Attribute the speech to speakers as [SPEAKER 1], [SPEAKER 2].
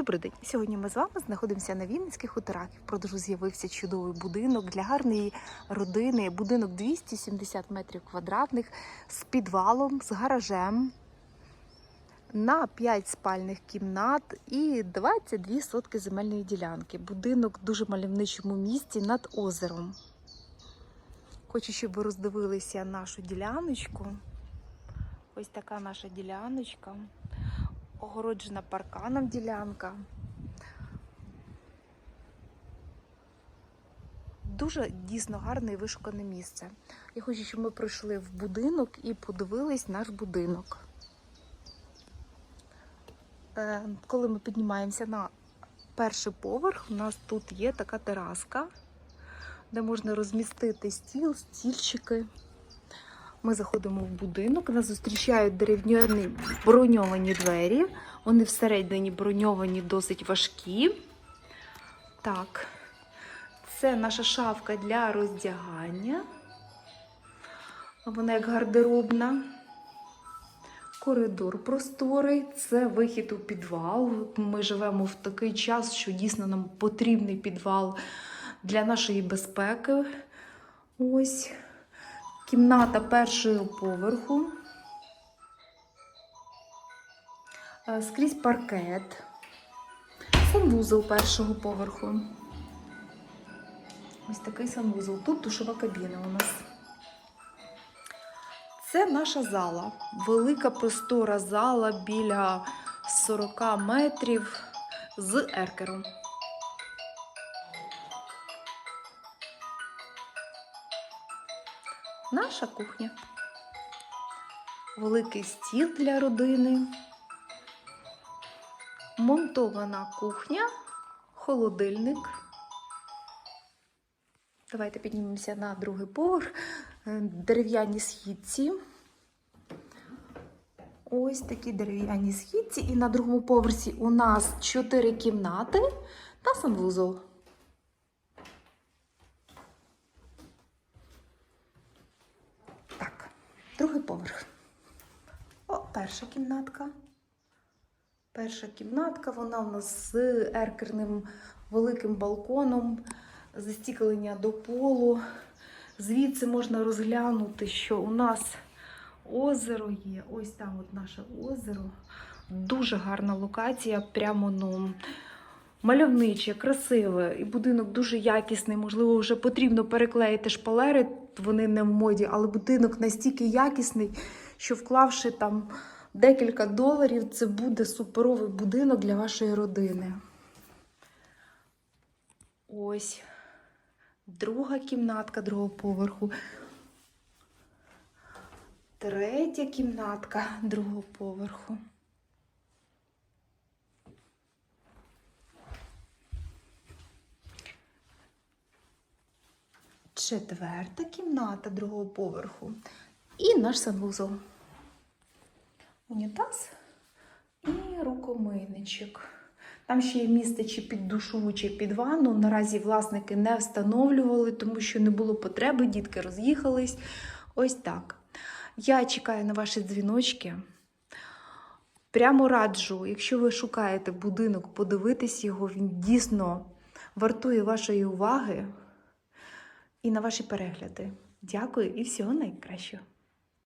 [SPEAKER 1] Добрий день. Сьогодні ми з вами знаходимося на Вінницьких хуторах. В продажу з'явився чудовий будинок для гарної родини. Будинок 270 метрів квадратних з підвалом, з гаражем. На 5 спальних кімнат і 22 сотки земельної ділянки. Будинок в дуже мальовничому місці над озером. Хочу, щоб ви роздивилися нашу діляночку. Ось така наша діляночка огороджена парканом ділянка. Дуже дійсно гарне і вишукане місце. Я хочу, щоб ми прийшли в будинок і подивились наш будинок. Е, Коли ми піднімаємося на перший поверх, у нас тут є така тераска, де можна розмістити стіл, стільчики. Ми заходимо в будинок, нас зустрічають дерев'яні броньовані двері. Вони всередині броньовані досить важкі. Так, це наша шафка для роздягання. Вона як гардеробна. Коридор просторий, це вихід у підвал. Ми живемо в такий час, що дійсно нам потрібний підвал для нашої безпеки. Ось кімната першого поверху. Е, Скрізь паркет. Санвузол першого поверху. Ось такий санвузол. Тут душова кабіна у нас. Це наша зала. Велика простора зала біля 40 метрів з еркером. Наша кухня. Великий стіл для родини. Монтована кухня, холодильник. Давайте піднімемося на другий поверх. Е, Дерев'яні східці. Ось такі дерев'яні східці. І на другому поверсі у нас чотири кімнати та санвузол. Так, другий поверх. О, перша кімнатка. Перша кімнатка, вона у нас з еркерним великим балконом, застіклення до полу. Звідси можна розглянути, що у нас озеро є. Ось там от наше озеро. Дуже гарна локація, прямо ну, мальовниче, красиве. І будинок дуже якісний. Можливо, вже потрібно переклеїти шпалери, вони не в моді, але будинок настільки якісний, що вклавши там декілька доларів, це буде суперовий будинок для вашої родини. Ось друга кімнатка другого поверху. Третя кімнатка другого поверху. Четверта кімната другого поверху. І наш санвузол. Унітаз і рукомийничок. Там ще є місце чи під душу, чи під ванну. Наразі власники не встановлювали, тому що не було потреби, дітки роз'їхались. Ось так. Я чекаю на ваші дзвіночки. Прямо раджу, якщо ви шукаєте будинок, подивитись його, він дійсно вартує вашої уваги і на ваші перегляди. Дякую і всього найкращого.